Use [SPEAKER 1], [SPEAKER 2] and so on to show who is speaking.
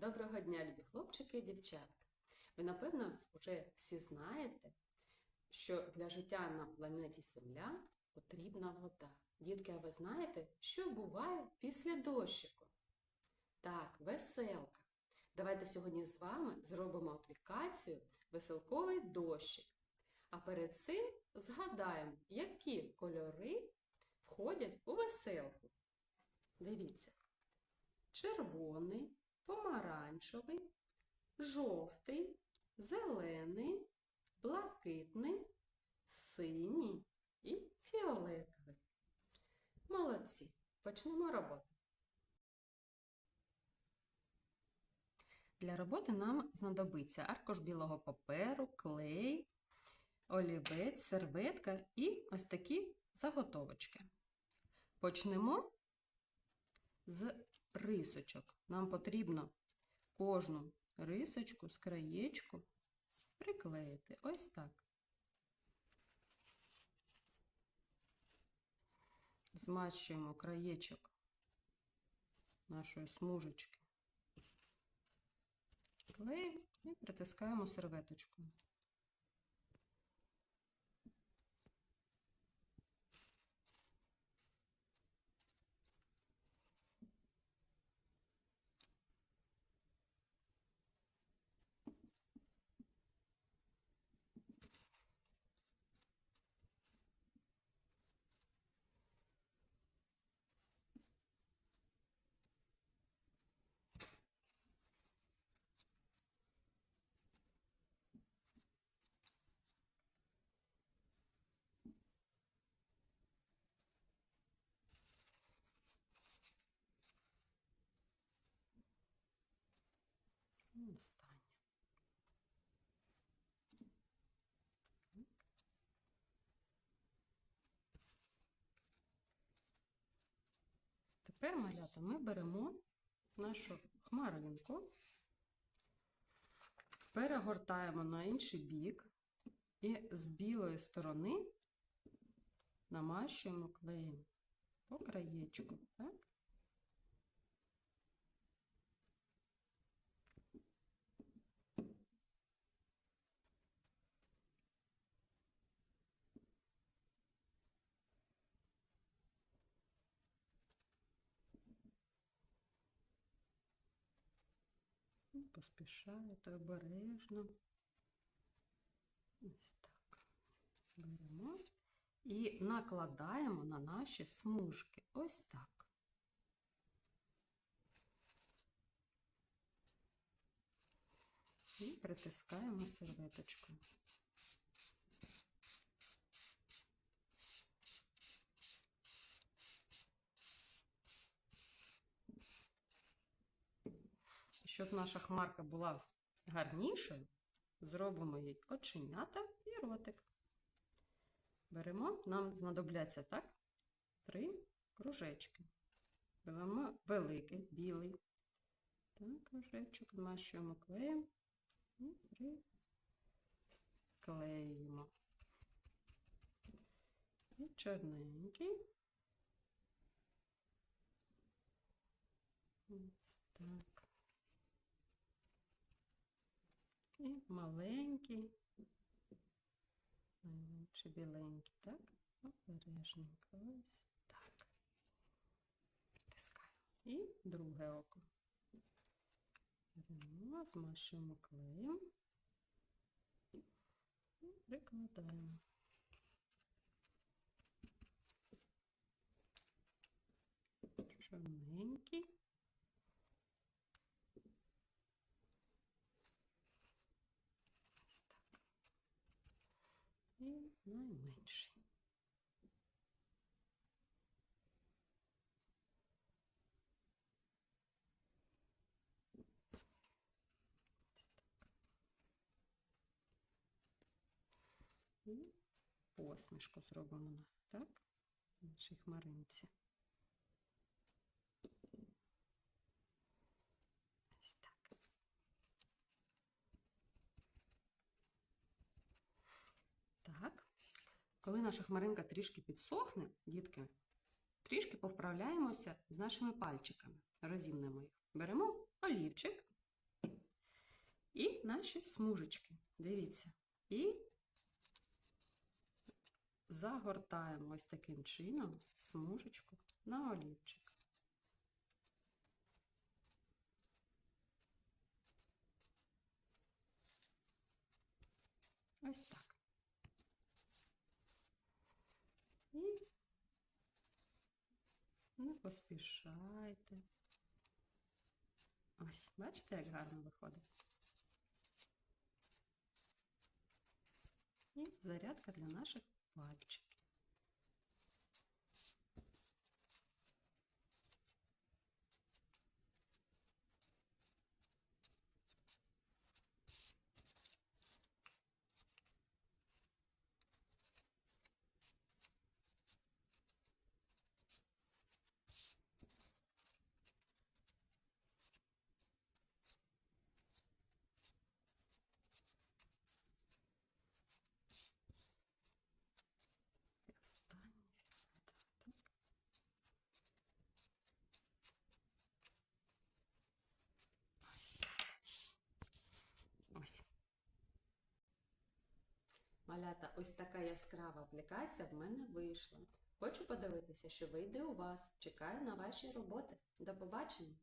[SPEAKER 1] Доброго дня, любі хлопчики і дівчатка. Ви, напевно, вже всі знаєте, що для життя на планеті Земля потрібна вода. Дітки, а ви знаєте, що буває після дощику? Так, веселка. Давайте сьогодні з вами зробимо аплікацію Веселковий дощик. А перед цим згадаємо, які кольори входять у веселку. Дивіться. Червоний, помаранчевий, жовтий, зелений, блакитний, синій і фіолетовий. Молодці! Почнемо роботу. Для роботи нам знадобиться аркуш білого паперу, клей, олівець, серветка і ось такі заготовочки. Почнемо з рисочок. Нам потрібно кожну рисочку з краєчку приклеїти. Ось так. Змащуємо краєчок нашої смужечки. Клей і притискаємо серветочкою. І останнє. Тепер, малята, ми беремо нашу хмаринку, перегортаємо на інший бік і з білої сторони намащуємо клеєм по краєчку. Так? Не поспішайте обережно. Ось так. Беремо і накладаємо на наші смужки. Ось так. І притискаємо серветочкою. Щоб наша хмарка була гарнішою, зробимо їй оченята і ротик. Беремо, нам знадобляться так, три кружечки. Беремо великий, білий. Так, кружечок, змащуємо клеєм і приклеїмо. І чорненький. Ось так. І маленький, найменше біленький, так? Обережненько, ось так. Притискаємо. І друге око. Беремо, змащуємо клеєм і прикладаємо. Чорненький. І найменший. І посмішку зробимо так, нашій хмаринці. Ось так. Так, коли наша хмаринка трішки підсохне, дітки, трішки повправляємося з нашими пальчиками, розімнемо їх. Беремо олівчик І наші смужечки. Дивіться. І загортаємо ось таким чином смужечку на олівчик. Ось так. І не поспішайте. Ось, бачите, як гарно виходить. І зарядка для наших пальчиків. І останній фіолетовий, так. Ось. Малята, ось така яскрава аплікація в мене вийшла. Хочу подивитися, що вийде у вас. Чекаю на ваші роботи. До побачення!